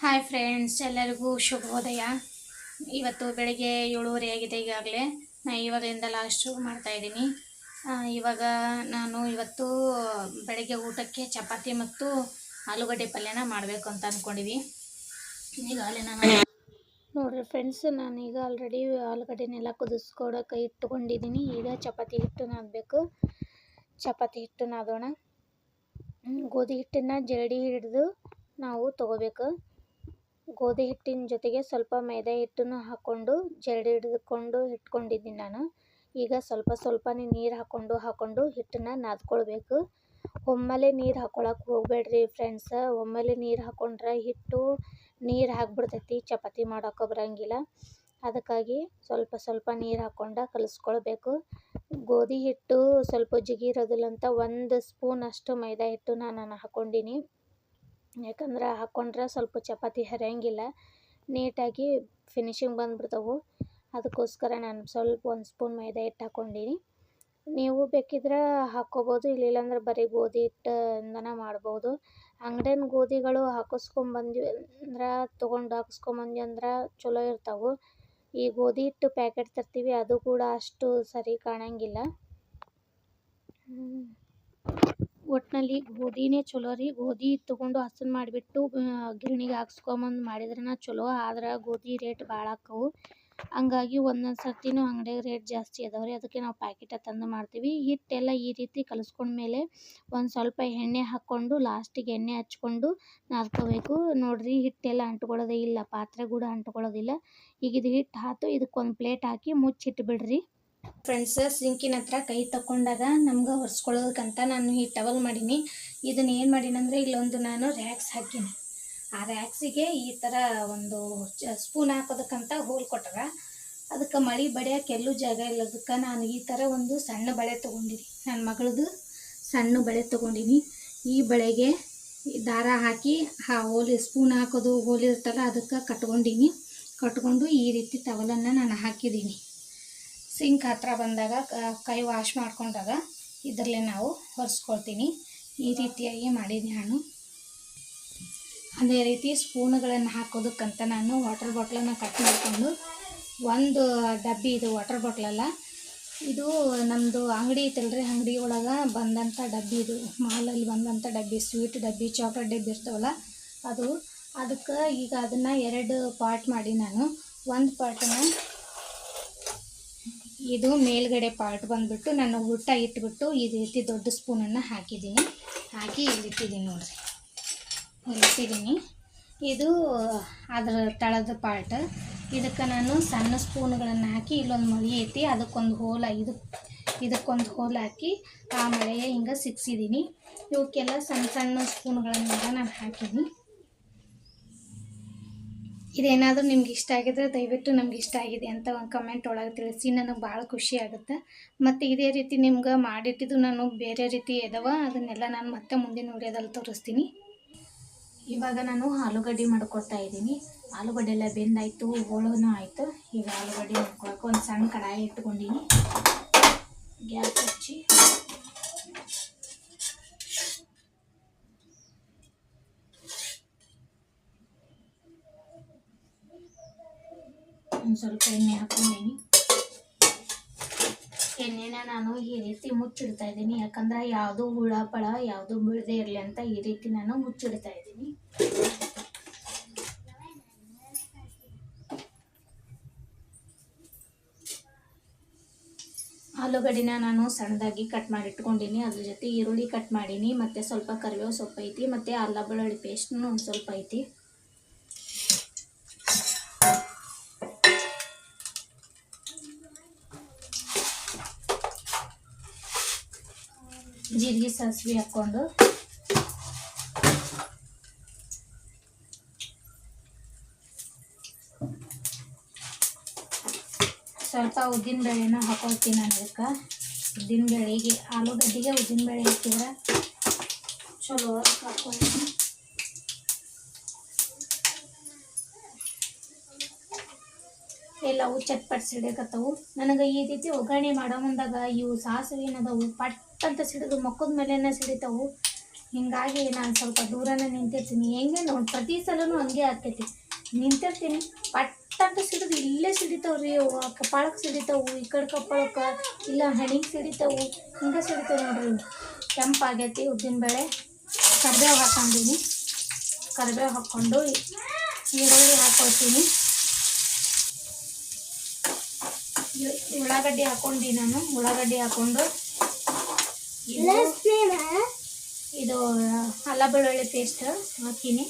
Hi friends ಎಲ್ಲರಿಗೂ ಶುಭೋದಯ. ಇವತ್ತು ಬೆಳಗ್ಗೆ ಏಳುವರೆ ಆಗಿದೆ ಈಗಾಗಲೇ. ನಾನು ಇವಾಗಲಿಂದ ಲಾಸ್ಟು ಮಾಡ್ತಾಯಿದ್ದೀನಿ ಇವಾಗ ನಾನು ಇವತ್ತು ಬೆಳಗ್ಗೆ ಊಟಕ್ಕೆ ಚಪಾತಿ ಮತ್ತು ಆಲೂಗಡ್ಡೆ ಪಲ್ಯನ ಮಾಡಬೇಕು ಅಂತ ಅಂದ್ಕೊಂಡಿವಿ ಈಗಾಗಲೇ ನಾನು ನೋಡಿರಿ ಫ್ರೆಂಡ್ಸ್ ನಾನೀಗ ಆಲ್ರೆಡಿ ಆಲೂಗಡ್ಡೆನೆಲ್ಲ ಕುದಿಸ್ಕೊಡೋಕೆ ಇಟ್ಕೊಂಡಿದ್ದೀನಿ. ಈಗ ಚಪಾತಿ ಹಿಟ್ಟು ನಾದಬೇಕು ಚಪಾತಿ ಹಿಟ್ಟು ನಾದೋಣ ಗೋಧಿ ಹಿಟ್ಟನ್ನು ಜರಡಿ ಹಿಡಿದು ನಾವು ತಗೋಬೇಕು. ಗೋಧಿ ಹಿಟ್ಟಿನ ಜೊತೆಗೆ ಸ್ವಲ್ಪ ಮೈದಾ ಹಿಟ್ಟನ್ನು ಹಾಕ್ಕೊಂಡು ಜರಡಿ ಹಿಡಿದುಕೊಂಡು ಇಟ್ಕೊಂಡಿದ್ದೀನಿ ನಾನು. ಈಗ ಸ್ವಲ್ಪ ಸ್ವಲ್ಪನೇ ನೀರು ಹಾಕ್ಕೊಂಡು ಹಾಕ್ಕೊಂಡು ಹಿಟ್ಟನ್ನು ನಾದ್ಕೊಳ್ಬೇಕು. ಒಮ್ಮೆಲೆ ನೀರು ಹಾಕ್ಕೊಳಕ್ಕೆ ಹೋಗಬೇಡ್ರಿ ಫ್ರೆಂಡ್ಸ ಒಮ್ಮೆಲೆ ನೀರು ಹಾಕ್ಕೊಂಡ್ರೆ ಹಿಟ್ಟು ನೀರು ಹಾಕ್ಬಿಡ್ತೈತಿ ಚಪಾತಿ ಮಾಡೋಕೆ ಬರೋಂಗಿಲ್ಲ. ಅದಕ್ಕಾಗಿ ಸ್ವಲ್ಪ ಸ್ವಲ್ಪ ನೀರು ಹಾಕ್ಕೊಂಡು ಕಲಿಸ್ಕೊಳ್ಬೇಕು. ಗೋಧಿ ಹಿಟ್ಟು ಸ್ವಲ್ಪ ಜಿಗಿರೋದಿಲ್ಲ ಅಂತ ಒಂದು ಸ್ಪೂನ್ ಅಷ್ಟು ಮೈದಾ ಹಿಟ್ಟು ನಾನು ಹಾಕ್ಕೊಂಡೀನಿ ಯಾಕಂದ್ರೆ ಹಾಕ್ಕೊಂಡ್ರೆ ಸ್ವಲ್ಪ ಚಪಾತಿ ಹರಿಯಂಗಿಲ್ಲ. ನೀಟಾಗಿ ಫಿನಿಶಿಂಗ್ ಬಂದ್ಬಿಡ್ತಾವೆ. ಅದಕ್ಕೋಸ್ಕರ ನಾನು ಸ್ವಲ್ಪ ಒಂದು ಸ್ಪೂನ್ ಮೈದಾ ಹಿಟ್ಟು ಹಾಕ್ಕೊಂಡೀನಿ ನೀವು ಬೇಕಿದ್ರೆ ಹಾಕ್ಕೋಬೋದು ಇಲ್ಲಿಲ್ಲ ಅಂದ್ರೆ ಬರೀ ಗೋಧಿ ಹಿಟ್ಟಿಂದನೇ ಮಾಡ್ಬೋದು. ಅಂಗಡಿನ ಗೋಧಿಗಳು ಹಾಕಿಸ್ಕೊಂಬಂದ್ವಿ ಅಂದ್ರೆ, ತೊಗೊಂಡು ಹಾಕಿಸ್ಕೊಂಬಂದ್ವಿ ಅಂದ್ರೆ ಚಲೋ ಇರ್ತಾವೆ. ಈ ಗೋಧಿ ಹಿಟ್ಟು ಪ್ಯಾಕೆಟ್ ತರ್ತೀವಿ, ಅದು ಕೂಡ ಅಷ್ಟು ಸರಿ ಕಾಣಂಗಿಲ್ಲ. ಒಟ್ಟಿನಲ್ಲಿ ಗೋಧಿನೇ ಚಲೋ ರೀ. ಗೋಧಿ ತೊಗೊಂಡು ಹಸನ್ ಮಾಡಿಬಿಟ್ಟು ಗಿರಣಿಗೆ ಹಾಕ್ಸ್ಕೊಂಬಂದು ಮಾಡಿದ್ರೆ ಚಲೋ, ಆದ್ರೆ ಗೋಧಿ ರೇಟ್ ಭಾಳ ಆಕ್ಕವು. ಹಂಗಾಗಿ ಒಂದೊಂದು ಸರ್ತಿನೂ ಅಂಗಡಿಯಾಗ ರೇಟ್ ಜಾಸ್ತಿ ಅದಾವೆ ರೀ. ಅದಕ್ಕೆ ನಾವು ಪ್ಯಾಕೆಟ ತಂದು ಮಾಡ್ತೀವಿ. ಹಿಟ್ಟೆಲ್ಲ ಈ ರೀತಿ ಕಲಿಸ್ಕೊಂಡ್ಮೇಲೆ ಒಂದು ಸ್ವಲ್ಪ ಎಣ್ಣೆ ಹಾಕ್ಕೊಂಡು, ಲಾಸ್ಟಿಗೆ ಎಣ್ಣೆ ಹಚ್ಕೊಂಡು ನಾದ್ಕೋಬೇಕು. ನೋಡಿರಿ, ಹಿಟ್ಟೆಲ್ಲ ಅಂಟ್ಕೊಳ್ಳೋದೇ ಇಲ್ಲ. ಪಾತ್ರೆ ಕೂಡ ಅಂಟ್ಕೊಳ್ಳೋದಿಲ್ಲ. ಈಗ ಇದು ಹಿಟ್ಟು ಹಾತು, ಇದಕ್ಕೊಂದು ಪ್ಲೇಟ್ ಹಾಕಿ ಮುಚ್ಚಿಟ್ಟು ಬಿಡ್ರಿ ಫ್ರೆಂಡ್ಸ್ ಸಿಂಕಿನ ಹತ್ರ ಕೈ ತಗೊಂಡಾಗ ನಮ್ಗೆ ಒರೆಸ್ಕೊಳ್ಳೋದಕ್ಕಂತ ನಾನು ಈ ಟವಲ್ ಮಾಡೀನಿ. ಇದನ್ನ ಏನು ಮಾಡೀನಿ ಅಂದರೆ ಇಲ್ಲೊಂದು ನಾನು ರ್ಯಾಕ್ಸ್ ಹಾಕೀನಿ. ಆ ರ್ಯಾಕ್ಸಿಗೆ ಈ ಥರ ಒಂದು ಸ್ಪೂನ್ ಹಾಕೋದಕ್ಕಂತ ಹೋಲ್ ಕೊಟ್ಟಾರ ಅದಕ್ಕೆ ಮಳೆ ಬಡಿಯೋಕೆ ಎಲ್ಲೂ ಜಾಗ ಇಲ್ಲದಕ್ಕೆ ನಾನು ಈ ಥರ ಒಂದು ಸಣ್ಣ ಬಳೆ ತೊಗೊಂಡಿನಿ. ನನ್ನ ಮಗಳದು ಸಣ್ಣ ಬಳೆ ತೊಗೊಂಡಿನಿ. ಈ ಬಳೆಗೆ ದಾರ ಹಾಕಿ ಆ ಹೋಲಿ ಸ್ಪೂನ್ ಹಾಕೋದು ಹೋಲಿರ್ತಲ್ಲ ಅದಕ್ಕೆ ಕಟ್ಕೊಂಡೀನಿ. ಕಟ್ಕೊಂಡು ಈ ರೀತಿ ಟವಲನ್ನು ನಾನು ಹಾಕಿದ್ದೀನಿ ಸಿಂಕ್ ಹತ್ರ ಬಂದಾಗ, ಕ- ವಾಶ್ ಮಾಡ್ಕೊಂಡಾಗ ಇದರಲ್ಲೇ ನಾವು ಒರೆಸ್ಕೊಳ್ತೀನಿ. ಈ ರೀತಿಯಾಗಿ ಮಾಡಿದ್ದೀನಿ ನಾನು. ಅದೇ ರೀತಿ ಸ್ಪೂನ್ಗಳನ್ನು ಹಾಕೋದಕ್ಕಂತ ನಾನು ವಾಟರ್ ಬಾಟ್ಲನ್ನು ಕಟ್ ಮಾಡಿಕೊಂಡು ಒಂದು ಡಬ್ಬಿ ಇದು ವಾಟರ್ ಬಾಟ್ಲಲ್ಲ ಇದು ನಮ್ಮದು ಅಂಗಡಿ ಐತಲ್ರಿ ಅಂಗಡಿ ಒಳಗೆ ಬಂದಂಥ ಡಬ್ಬಿ ಇದು, ಮಾಲಲ್ಲಿ ಬಂದಂಥ ಡಬ್ಬಿ, ಸ್ವೀಟ್ ಡಬ್ಬಿ, ಚಾಕ್ಲೇಟ್ ಡಬ್ಬಿ ಇರ್ತಾವಲ್ಲ, ಅದು. ಅದಕ್ಕೆ ಈಗ ಅದನ್ನು ಎರಡು ಪಾರ್ಟ್ ಮಾಡಿ ನಾನು. ಒಂದು ಪಾರ್ಟನ್ನು ಇದು ಮೇಲ್ಗಡೆ ಪಾರ್ಟ್ ಬಂದ್ಬಿಟ್ಟು ನಾನು ಊಟ ಇಟ್ಬಿಟ್ಟು ಈ ರೀತಿ ದೊಡ್ಡ ಸ್ಪೂನನ್ನು ಹಾಕಿದ್ದೀನಿ. ಹಾಕಿ ಇಲ್ಲಿಟ್ಟಿದ್ದೀನಿ ನೋಡಿರಿ. ಇಲ್ಲಿಟ್ಟಿದ್ದೀನಿ ಇಲ್ಲಿ ಇದು, ಅದರ ತಳದ ಪಾರ್ಟ್ ಇದಕ್ಕೆ ನಾನು ಸಣ್ಣ ಸ್ಪೂನ್ಗಳನ್ನು ಹಾಕಿ ಇಲ್ಲೊಂದು ಮಳಿ ಐತಿ, ಅದಕ್ಕೊಂದು ಹೋಲ್ ಇದು ಇದಕ್ಕೊಂದು ಹೋಲ್ ಹಾಕಿ ಆ ಮಳೆಯ ಹಿಂಗೆ ಸಿಕ್ಸಿದ್ದೀನಿ ಇವಕ್ಕೆಲ್ಲ ಸಣ್ಣ ಸಣ್ಣ ಸ್ಪೂನ್ಗಳನ್ನೆಲ್ಲ ನಾನು ಹಾಕಿದ್ದೀನಿ ಇದೇನಾದರೂ ನಿಮ್ಗೆ ಇಷ್ಟ ಆಗಿದ್ರೆ ದಯವಿಟ್ಟು ನಮ್ಗೆ ಇಷ್ಟ ಆಗಿದೆ ಅಂತ ಒಂದು ಕಮೆಂಟ್ ಒಳಗೆ ತಿಳಿಸಿ, ನನಗೆ ಭಾಳ ಖುಷಿ ಆಗುತ್ತೆ. ಮತ್ತು ಇದೇ ರೀತಿ ನಿಮ್ಗೆ ಮಾಡಿಟ್ಟಿದ್ದು ನಾನು ಬೇರೆ ರೀತಿ ಎದವ, ಅದನ್ನೆಲ್ಲ ನಾನು ಮತ್ತೆ ಮುಂದಿನ ವಿಡಿಯೋದಲ್ಲಿ ತೋರಿಸ್ತೀನಿ. ಇವಾಗ ನಾನು ಆಲೂಗಡ್ಡೆ ಮಾಡ್ಕೊಳ್ತಾ ಇದ್ದೀನಿ. ಆಲೂಗಡ್ಡೆ ಎಲ್ಲ ಬೆಂದಾಯಿತು, ಹೋಳನೂ ಆಯಿತು. ಈಗ ಆಲೂಗಡ್ಡೆ ಮಾಡ್ಕೊಳಕ್ಕೆ ಒಂದು ಸಣ್ಣ ಕಡಾಯಿ ಇಟ್ಕೊಂಡಿನಿ. ಗ್ಯಾಸ್ ಹಚ್ಚಿ. ಒಂದು ಸ್ವಲ್ಪ ಎಣ್ಣೆ ಹಾಕೊಂಡೀನಿ ಎಣ್ಣೆನ ನಾನು ಈ ರೀತಿ ಮುಚ್ಚಿಡ್ತಾ ಇದ್ದೀನಿ. ಯಾಕಂದ್ರೆ ಯಾವುದು ಹುಳ ಪಳ ಯಾವುದು ಬೀಳದೆ ಇರಲಿ ಅಂತ ಈ ರೀತಿ ನಾನು ಮುಚ್ಚಿಡ್ತಾ ಇದ್ದೀನಿ. ಆಲೂಗಡ್ಡಿನ ನಾನು ಸಣ್ಣದಾಗಿ ಕಟ್ ಮಾಡಿ ಇಟ್ಕೊಂಡಿನಿ ಅದ್ರ ಜೊತೆ ಈರುಳ್ಳಿ ಕಟ್ ಮಾಡೀನಿ. ಮತ್ತು ಸ್ವಲ್ಪ ಕರಿಬೇವು ಸೊಪ್ಪು ಐತಿ ಮತ್ತು ಅಲ್ಲ ಬೆಳ್ಳುಳ್ಳಿ ಪೇಸ್ಟ್ನು ಒಂದು ಸ್ವಲ್ಪ ಐತಿ. ಜೀರಿಗೆ ಸಾಸಿವೆ ಹಾಕ್ಕೊಂಡು. ಸ್ವಲ್ಪ ಉದ್ದಿನ ಬೇಳೆನ ಹಾಕೊಳ್ತೀನಿ ನಾನು ಇದಕ್ಕೆ. ಉದ್ದಿನ ಬೇಳೆಗೆ ಆಲೂಗಡ್ಡೆಗೆ ಉದ್ದಿನ ಬೇಳೆ ಹಾಕಿದ್ರೆ ಚಲೋ ಹಾಕ್ಕೊಳ್ತೀನಿ ಎಲ್ಲವು ಚಟ್ಪಟ್ ಸಿಡಿಯಕತ್ತವು ನನಗೆ ಈ ರೀತಿ ಒಗ್ಗರಣೆ ಮಾಡೋ ಮುಂದಾಗ ಇವು ಸಾಸಿವೆ ಏನದವು ಪಟ್ ಅಂತ ಸಿಡಿದು ಮಕ್ಕದ ಮೇಲೆನ ಸಿಡಿತವು. ಹಿಂಗಾಗಿ ನಾನು ಸ್ವಲ್ಪ ದೂರನೇ ನಿಂತಿರ್ತೀನಿ. ಹೆಂಗೆ ನೋಡಿ, ಪ್ರತಿ ಸಲನೂ ಹಂಗೆ ಆಗ್ತೈತಿ. ನಿಂತಿರ್ತೀನಿ. ಪಟ್ಟಂತ ಸಿಡಿದು ಇಲ್ಲೇ ಸಿಡಿತಾವ್ರಿ ಅವು ಕಪಾಳಕ್ಕೆ ಸಿಡಿತಾವು, ಈ ಕಡೆ ಕಪಾಳಕ್ಕೆ, ಇಲ್ಲ ಹಣಿಗೆ ಸಿಡಿತಾವು. ಹಿಂಗೆ ಸಿಡಿತಾವೆ ನೋಡ್ರಿ. ಕೆಂಪಾಗೈತಿ ಉದ್ದಿನಬೇಳೆ ಕರಿಬೇವು ಹಾಕೊಂಡಿನಿ ಕರಿಬೇವು ಹಾಕ್ಕೊಂಡು ಈರುಳ್ಳಿ ಹಾಕೊಳ್ತೀನಿ. ಉಳ್ಳಾಗಡ್ಡಿ ಹಾಕೊಂಡಿ ನಾನು. ಉಳ್ಳಾಗಡ್ಡಿ ಹಾಕೊಂಡು ಇದು ಅಲ್ಲ ಬೆಳ್ಳುಳ್ಳಿ ಪೇಸ್ಟ್ ಹಾಕ್ತೀನಿ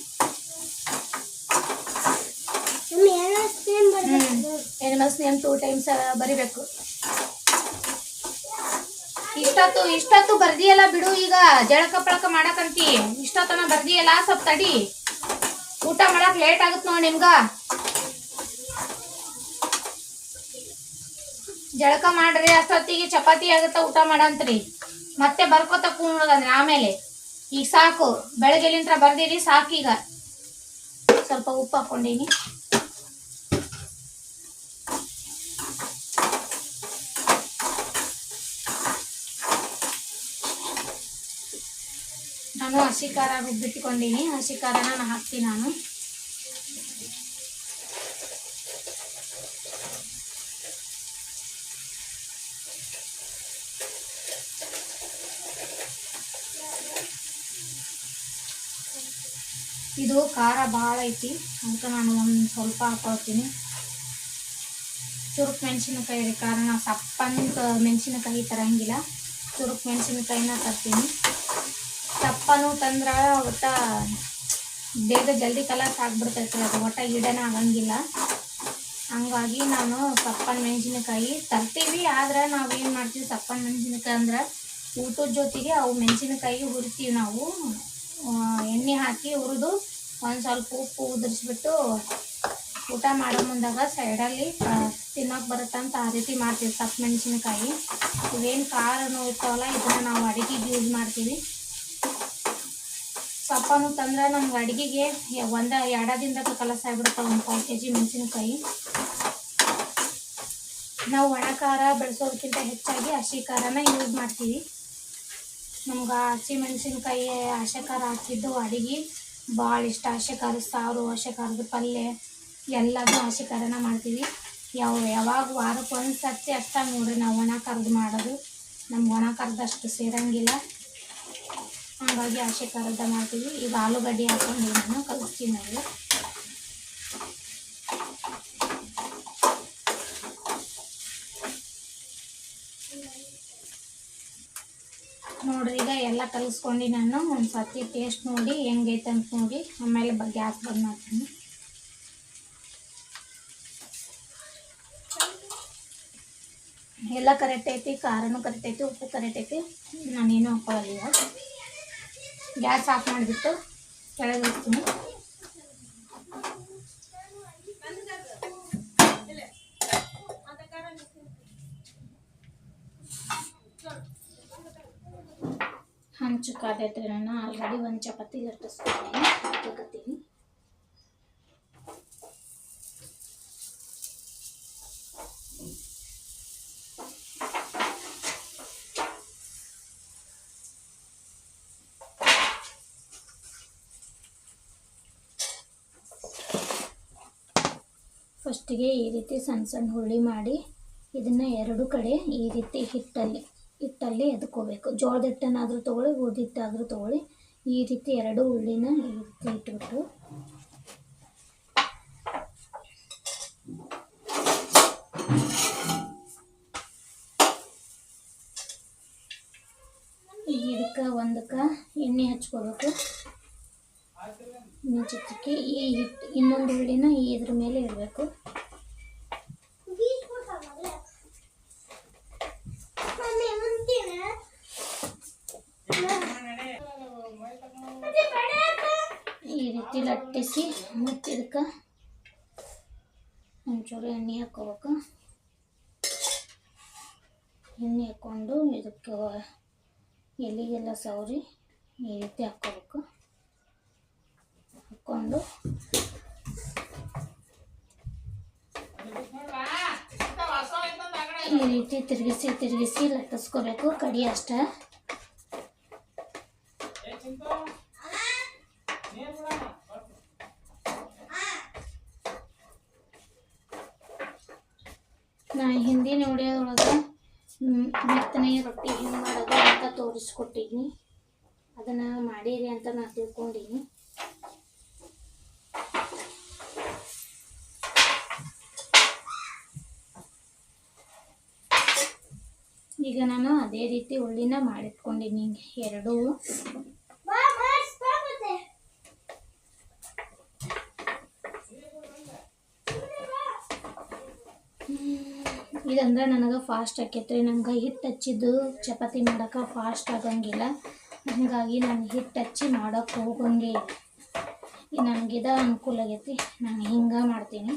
ಎನಿಮಲ್ಸ್ ನೇಮ್ ಟೂ ಟೈಮ್ಸ್ ಬರಿಬೇಕು. ಇಷ್ಟೊತ್ತು ಇಷ್ಟೊತ್ತು ಬರ್ದಿಯಲ್ಲ ಬಿಡು ಈಗ. ಜಳಕ ಪಳಕ ಮಾಡಕಂತಿ. ಇಷ್ಟೊತ್ತನ ಬರ್ದಿಯಲ್ಲ ಸ್ವಲ್ಪ ತಡಿ. ಊಟ ಮಾಡಕ್ ಲೇಟ್ ಆಗುತ್ತೆ ನೋಡಿ ನಿಮ್ಗ. ಜಳಕ ಮಾಡ್ರಿ, ಅಷ್ಟೊತ್ತಿಗೆ ಚಪಾತಿ ಆಗುತ್ತ ಊಟ ಮಾಡಂತ್ರಿ. ಮತ್ತೆ ಬರ್ಕೋತ ಕೂಡೋದಂದ್ರೆ ಆಮೇಲೆ. ಈಗ ಸಾಕು ಬೆಳಗ್ಗೆಲಿಂತ್ರ ಬರ್ದಿರಿ ಸಾಕೀಗ ಸ್ವಲ್ಪ ಉಪ್ಪು ಹಾಕೊಂಡೀನಿ ನಾನು ಹಸಿ ಖಾರ ರುಬ್ಬಿಟ್ಕೊಂಡೀನಿ. ಹಸಿ ಖಾರನ ನಾನು ಹಾಕ್ತೀನಿ ನಾನು. ಇದು ಖಾರ ಭಾಳ ಐತಿ. ಅದಕ್ಕೆ ನಾನು ಒಂದು ಸ್ವಲ್ಪ ಹಾಕೊಳ್ತೀನಿ. ಚುರುಕ್ ಮೆಣಸಿನಕಾಯಿ ರೀ. ಕಾರಣ ಸಪ್ಪಂತ ಮೆಣಸಿನಕಾಯಿ ತರಂಗಿಲ್ಲ. ಚುರುಕ್ ಮೆಣಸಿನಕಾಯಿನ ತರ್ತೀನಿ. ಸಪ್ಪನೂ ತಂದ್ರೆ ಒಟ್ಟ ಬೇಗ ಜಲ್ದಿ ಕಲರ್ಸ್ ಆಗಿಬಿಡ್ತೈತಿ ಅದು ಒಟ್ಟ ಗಿಡನ ಆಗಂಗಿಲ್ಲ. ಹಂಗಾಗಿ ನಾನು ಸಪ್ಪನ ಮೆಣಸಿನಕಾಯಿ ತರ್ತೀವಿ. ಆದ್ರೆ ನಾವು ಏನು ಮಾಡ್ತೀವಿ? ಸಪ್ಪನ ಮೆಣಸಿನಕಾಯಿ ಅಂದ್ರೆ ಊಟದ ಜೊತೆಗೆ ಅವು ಮೆಣಸಿನಕಾಯಿ ಹುರಿತೀವಿ ನಾವು. ಎಣ್ಣೆ ಹಾಕಿ ಹುರಿದು ಒಂದು ಸ್ವಲ್ಪ ಉಪ್ಪು ಉದುರಿಸ್ಬಿಟ್ಟು ಊಟ ಮಾಡೋ ಮುಂದಾಗ ಸೈಡಲ್ಲಿ ತಿನ್ನೋಕೆ ಬರುತ್ತಂತ ಆ ರೀತಿ ಮಾಡ್ತೀವಿ ಸಪ್ ಮೆಣಸಿನಕಾಯಿ ಇವೇನು ಖಾರ ಇರ್ತಾವಲ್ಲ, ಇದನ್ನ ನಾವು ಅಡುಗೆಗೆ ಯೂಸ್ ಮಾಡ್ತೀವಿ. ಸಪ್ಪನು ತಂದ್ರೆ ನಮ್ಗೆ ಅಡುಗೆಗೆ ಒಂದು ಎರಡದಿಂದ ಕಲಸ ಆಗ್ಬಿಡುತ್ತೆ, ಒಂದು ಪಾವು ಕೆ ಜಿ ಮೆಣಸಿನಕಾಯಿ. ನಾವು ಒಣ ಖಾರ ಬೆಳೆಸೋದಕ್ಕಿಂತ ಹೆಚ್ಚಾಗಿ ಹಸಿ ಖಾರನ ಯೂಸ್ ಮಾಡ್ತೀವಿ. ನಮ್ಗೆ ಹಸಿ ಮೆಣಸಿನಕಾಯಿ ಹಸಿ ಖಾರ ಹಾಕಿದ್ದು ಅಡಿಗೆ. ಭಾಳ ಇಷ್ಟ. ಹಸಿ ಖಾರದ ಸಾರು ಹಸಿ ಖಾರದ ಪಲ್ಯ ಎಲ್ಲದೂ ಹಸಿ ಖಾರನ ಮಾಡ್ತೀವಿ. ಯಾವ, ಯಾವಾಗ ವಾರಕ್ಕೆ ಒಂದು ಸರ್ತಿ ಅಷ್ಟ ನೋಡ್ರಿ, ನಾವು ಒಣ ಖಾರದ ಮಾಡೋದು. ನಮ್ಗೆ ಒಣ ಖಾರದಷ್ಟು ಸೇರಂಗಿಲ್ಲ. ಹಾಗಾಗಿ ಹಸಿ ಖಾರದ ಮಾಡ್ತೀವಿ. ಈಗ ಆಲೂಗಡ್ಡೆ ಹಾಕೊಂಡು ನಾನು ಕಲಿಸ್ತೀನಿ ನಾವು ನೋಡ್ರಿ ಈಗ ಎಲ್ಲ ಕಲಿಸ್ಕೊಂಡು ನಾನು ಒಂದು ಸರ್ತಿ ಟೇಸ್ಟ್ ನೋಡಿ ಹೆಂಗೈತೆ ಅಂತ ನೋಡಿ, ಆಮೇಲೆ ಬ ಗ್ಯಾಸ್ ಬಂದ್ ಮಾಡ್ತೀನಿ. ಎಲ್ಲ ಕರೆಕ್ಟ್ ಐತಿ, ಖಾರನೂ ಕರೆಕ್ಟ್ ಐತಿ, ಉಪ್ಪು ಕರೆಕ್ಟ್ ಐತಿ. ನಾನೇನು ಹಾಕೊಳ್ಳಲ್ಲ ಗ್ಯಾಸ್ ಆಫ್ ಮಾಡಿಬಿಟ್ಟು ಕೆಳಗೆ ಇಡ್ತೀನಿ. ಹಂಚು ಕಾದೈತ್ರಿ ನಾನು ಆಲ್ರೆಡಿ ಒಂದು ಚಪಾತಿ ಲಟ್ಟಿಸ್ತೀನಿ. ಹಾಕಕತ್ತೀನಿ ಫಸ್ಟಿಗೆ ಈ ರೀತಿ ಸಣ್ಣ ಸಣ್ಣ ಹುಳಿ ಮಾಡಿ ಇದನ್ನು ಎರಡು ಕಡೆ ಈ ರೀತಿ ಹಿಟ್ಟಲ್ಲಿ ಹಿಟ್ಟಲ್ಲಿ ಎದ್ಕೋಬೇಕು. ಜೋಳದ ಹಿಟ್ಟನ್ನಾದರೂ ತೊಗೊಳ್ಳಿ ಗೋಧಿ ಹಿಟ್ಟಾದರೂ ತೊಗೊಳ್ಳಿ. ಈ ರೀತಿ ಎರಡು ಉಳ್ಳಿನ ಈ ಇಟ್ಬಿಟ್ಟು. ಇದಕ್ಕೆ ಒಂದಕ್ಕೆ ಎಣ್ಣೆ ಹಚ್ಕೋಬೇಕು. ಚಿಕ್ಕಿ ಈ ಹಿಟ್ಟು ಇನ್ನೊಂದು ಹುಳ್ಳಿನ ಇದ್ರ ಮೇಲೆ ಇಡಬೇಕು. ರೀತಿ ಲಟ್ಟಿಸಿ ಮತ್ತು ಇದಕ್ಕೆ ಒಂಚೂರು ಎಣ್ಣೆ ಹಾಕೋಬೇಕು ಎಣ್ಣೆ ಹಾಕ್ಕೊಂಡು ಇದಕ್ಕೆ ಎಲೆಗೆಲ್ಲ ಸವರಿ ಈ ರೀತಿ ಹಾಕ್ಕೋಬೇಕು. ಹಾಕ್ಕೊಂಡು ಈ ರೀತಿ ತಿರುಗಿಸಿ ತಿರುಗಿಸಿ ಲಟ್ಟಿಸ್ಕೋಬೇಕು. ಕಡಿ ಅಷ್ಟೇ. ಮೆತ್ತನೆ ರೊಟ್ಟಿ ಹೆಂಗೆ ಮಾಡೋದು ಅಂತ ತೋರಿಸ್ಕೊಟ್ಟಿದ್ದೀನಿ ಅದನ್ನು ಮಾಡಿರಿ ಅಂತ ನಾನು ತಿಳ್ಕೊಂಡಿನಿ ಈಗ ನಾನು ಅದೇ ರೀತಿ ಉಳ್ಳಿನ ಮಾಡಿಟ್ಕೊಂಡಿನಿ ಎರಡು. ಇದಂದ್ರೆ ನನಗೆ ಫಾಸ್ಟ್ ಆಕೈತ್ರಿ ನಂಗೆ ಹಿಟ್ಟು ಹಚ್ಚಿದ್ದು ಚಪಾತಿ ಮಾಡೋಕೆ ಫಾಸ್ಟ್ ಆಗಂಗಿಲ್ಲ. ಹಾಗಾಗಿ ನಾನು ಹಿಟ್ಟು ಹಚ್ಚಿ ಮಾಡೋಕೆ ಹೋಗಂಗೆ ನನಗಿದ ಅನುಕೂಲ ಆಗೈತಿ. ನಾನು ಹಿಂಗೆ ಮಾಡ್ತೀನಿ.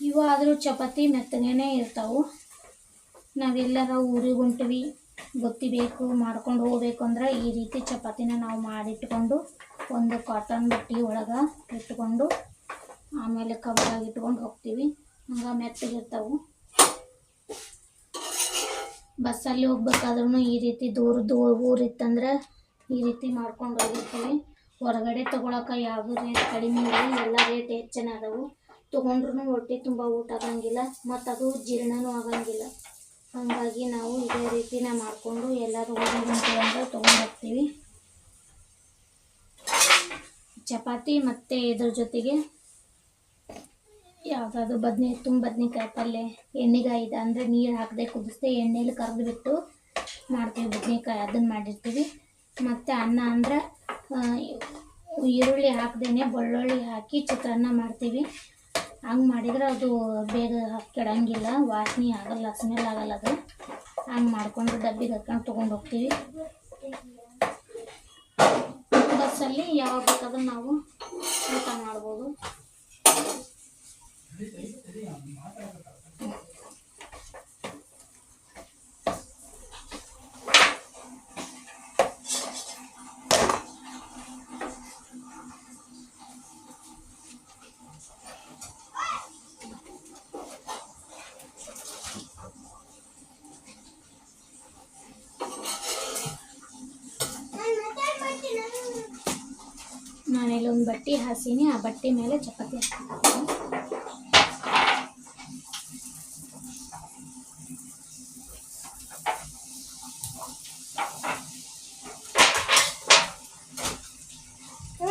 ಇವಾದರೂ ಚಪಾತಿ ಮೆತ್ತಗೇನೆ ಇರ್ತಾವು. ನಾವೆಲ್ಲರ ಊರಿಗೆ ಹೊಂಟಿವಿ. ಗೊತ್ತಿಬೇಕು, ಮಾಡ್ಕೊಂಡು ಹೋಗ್ಬೇಕು ಅಂದ್ರೆ ಈ ರೀತಿ ಚಪಾತಿನ ನಾವು ಮಾಡಿಟ್ಕೊಂಡು ಒಂದು ಕಾಟನ್ ಬಟ್ಟೆ ಒಳಗೆ ಇಟ್ಕೊಂಡು ಆಮೇಲೆ ಕವರಾಗಿ ಇಟ್ಕೊಂಡು ಹೋಗ್ತೀವಿ. ಹಂಗೆ ಮೆತ್ತಗಿರ್ತಾವೆ. ಬಸ್ಸಲ್ಲಿ ಹೋಗ್ಬೇಕಾದ್ರೂ ಈ ರೀತಿ ದೂರ ದೂರ ಊರಿತ್ತಂದ್ರೆ ಈ ರೀತಿ ಮಾಡ್ಕೊಂಡು ಹೋಗಿರ್ತೀವಿ. ಹೊರಗಡೆ ತೊಗೊಳಕ್ಕೆ ಯಾವ ರೇಟ್ ಕಡಿಮೆ ಇಲ್ಲ, ಎಲ್ಲ ರೇಟ್ ಹೆಚ್ಚಿನ ಅದಾವು. ತೊಗೊಂಡ್ರೂ ಹೊಟ್ಟೆ ತುಂಬ ಊಟ ಆಗಂಗಿಲ್ಲ, ಮತ್ತು ಅದು ಜೀರ್ಣನೂ ಆಗಂಗಿಲ್ಲ. ಹಾಗಾಗಿ ನಾವು ಇದೇ ರೀತಿನ ಮಾಡಿಕೊಂಡು ಎಲ್ಲರೂ ಹೋಗಿ ಅಂದ್ರೆ ತೊಗೊಂಡು ಹೋಗ್ತೀವಿ. ಚಪಾತಿ ಮತ್ತು ಇದ್ರ ಜೊತೆಗೆ ಯಾವುದಾದ್ರು ಬದನೆ ತುಂಬ ಬದನೆಕಾಯಿ ಪಲ್ಯ ಇದೆ. ಅಂದರೆ ನೀರು ಹಾಕದೆ ಕುದಿಸ್ದೆ ಎಣ್ಣೆಲಿ ಕರೆದು ಬಿಟ್ಟು ಮಾಡ್ತೀವಿ ಬದನೆಕಾಯಿ. ಅದನ್ನು ಮಾಡಿರ್ತೀವಿ. ಮತ್ತು ಅನ್ನ ಅಂದ್ರೆ ಈರುಳ್ಳಿ ಹಾಕ್ದೇನೆ, ಬೆಳ್ಳುಳ್ಳಿ ಹಾಕಿ ಚಿತ್ರಾನ್ನ ಮಾಡ್ತೀವಿ. ಹಂಗೆ ಮಾಡಿದ್ರೆ ಅದು ಬೇಗ ಕೆಡಂಗಿಲ್ಲ, ವಾಸನೆ ಆಗಲ್ಲ ಸ್ಮೆಲ್ ಆಗಲ್ಲ ಅದು. ಹಂಗೆ ಮಾಡ್ಕೊಂಡು ಡಬ್ಬಿಗೆ ಹಾಕೊಂಡು ತೊಗೊಂಡು ಹೋಗ್ತೀವಿ. ಬಸ್ಸಲ್ಲಿ ಯಾವಾಗ ಬೇಕಾದ್ರೂ ನಾವು ಊಟ ಮಾಡ್ಬೋದು. ಬಟ್ಟೆ ಹಾಸೀನಿ, ಆ ಬಟ್ಟೆ ಮೇಲೆ ಚಪಾತಿ ಹಾಕ್ತೀನಿ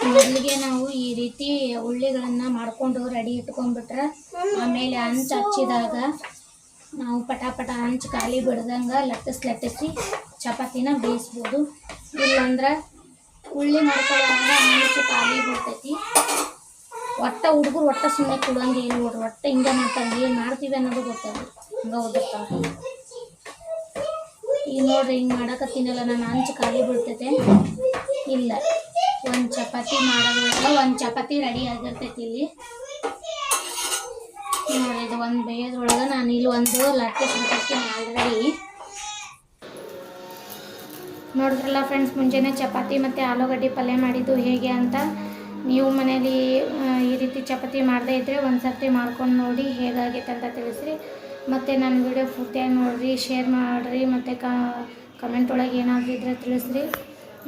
ಮೊದಲಿಗೆ ನಾವು ಈ ರೀತಿ ಉಳ್ಳಿಗಳನ್ನ ಮಾಡ್ಕೊಂಡು ರೆಡಿ ಇಟ್ಕೊಂಡ್ಬಿಟ್ರೆ, ಆಮೇಲೆ ಹಂಚು ಹಚ್ಚಿದಾಗ ನಾವು ಪಟಾಪಟ ಹಂಚು ಖಾಲಿ ಬಿಡ್ದಂಗ ಲಟ್ಟಿಸ್ ಲಟ್ಟಿಸಿ ಚಪಾತಿನ ಬೇಯಿಸ್ಬೋದು. ಇಲ್ಲಾಂದ್ರೆ ಉಳ್ಳಿ ಮಾಡ್ಕೊಳ್ಳೋದ್ರಿಂದ ಹಂಚು ಖಾಲಿ ಬಿಡ್ತೈತಿ. ಒಟ್ಟ ಹುಡುಗರು ಒಟ್ಟ ಸುಮ್ಮನೆ ಕೊಡೋಂಗೆ ಏನು ನೋಡ್ರಿ, ಒಟ್ಟ ಹಿಂಗೆ ಮಾಡ್ತಾರೆ, ಏನು ಮಾಡ್ತೀವಿ ಅನ್ನೋದು ಗೊತ್ತಲ್ಲ ಹಂಗೆ ಓದಿರ್ತಾವೆ ಈಗ ನೋಡ್ರಿ, ಹಿಂಗೆ ಮಾಡಕತ್ತೀನಲ್ಲ, ನಾನು ಹಂಚು ಖಾಲಿ ಬಿಡ್ತೈತೆ. ಇಲ್ಲ, ಒಂದು ಚಪಾತಿ ಮಾಡೋದ್ರೊಳಗೆ ಒಂದು ಚಪಾತಿ ರೆಡಿ ಆಗಿರ್ತೈತಿ ಇಲ್ಲಿ. ನೋಡಿ ಇದು ಒಂದು ಬೇಯೋದ್ರೊಳಗೆ ನಾನು ಇಲ್ಲಿ ಒಂದು ಲಟ್ಟೆ ಚಪಾತಿ ಆಲ್ರೆಡಿ ನೋಡಿದ್ರಲ್ಲ ಫ್ರೆಂಡ್ಸ್ ಮುಂಜಾನೆ ಚಪಾತಿ ಮತ್ತು ಆಲೂಗಡ್ಡೆ ಪಲ್ಯ ಮಾಡಿದ್ದು ಹೇಗೆ ಅಂತ ನೀವು ಮನೇಲಿ ಈ ರೀತಿ ಚಪಾತಿ ಮಾಡದೇ ಇದ್ದರೆ ಒಂದು ಸರ್ತಿ ಮಾಡ್ಕೊಂಡು ನೋಡಿ ಹೇಗಾಗೈತೆ ಅಂತ ತಿಳಿಸ್ರಿ. ಮತ್ತು ನನ್ನ ವಿಡಿಯೋ ಪೂರ್ತಿಯಾಗಿ ನೋಡಿರಿ ಶೇರ್ ಮಾಡಿರಿ, ಮತ್ತು ಕಮೆಂಟ್ ಒಳಗೆ ಏನಾಗಿದ್ರೆ ಇದ್ರೆ ತಿಳಿಸ್ರಿ.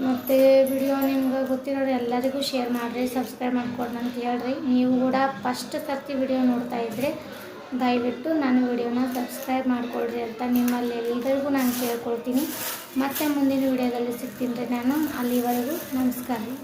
ಮತ್ತು ವಿಡಿಯೋ ನಿಮ್ಗೆ ಗೊತ್ತಿರೋರು ಎಲ್ಲರಿಗೂ ಶೇರ್ ಮಾಡಿರಿ ಸಬ್ಸ್ಕ್ರೈಬ್ ಮಾಡ್ಕೊಡ್ರಿ ಅಂತ ಹೇಳ್ರಿ. ನೀವು ಕೂಡ ಫಸ್ಟ್ ಸರ್ತಿ ವಿಡಿಯೋ ನೋಡ್ತಾ ಇದ್ದರೆ ದಯವಿಟ್ಟು ನನ್ನ ವಿಡಿಯೋನ ಸಬ್ಸ್ಕ್ರೈಬ್ ಮಾಡ್ಕೊಳ್ರಿ ಅಂತ ನಿಮ್ಮಲ್ಲಿ ಎಲ್ಲರಿಗೂ ನಾನು ಕೇಳ್ಕೊಳ್ತೀನಿ. ಮತ್ತೆ ಮುಂದಿನ ವಿಡಿಯೋದಲ್ಲಿ ಸಿಗ್ತೀನಿ ರೀ ನಾನು. ಅಲ್ಲಿವರೆಗೂ ನಮಸ್ಕಾರ ರೀ.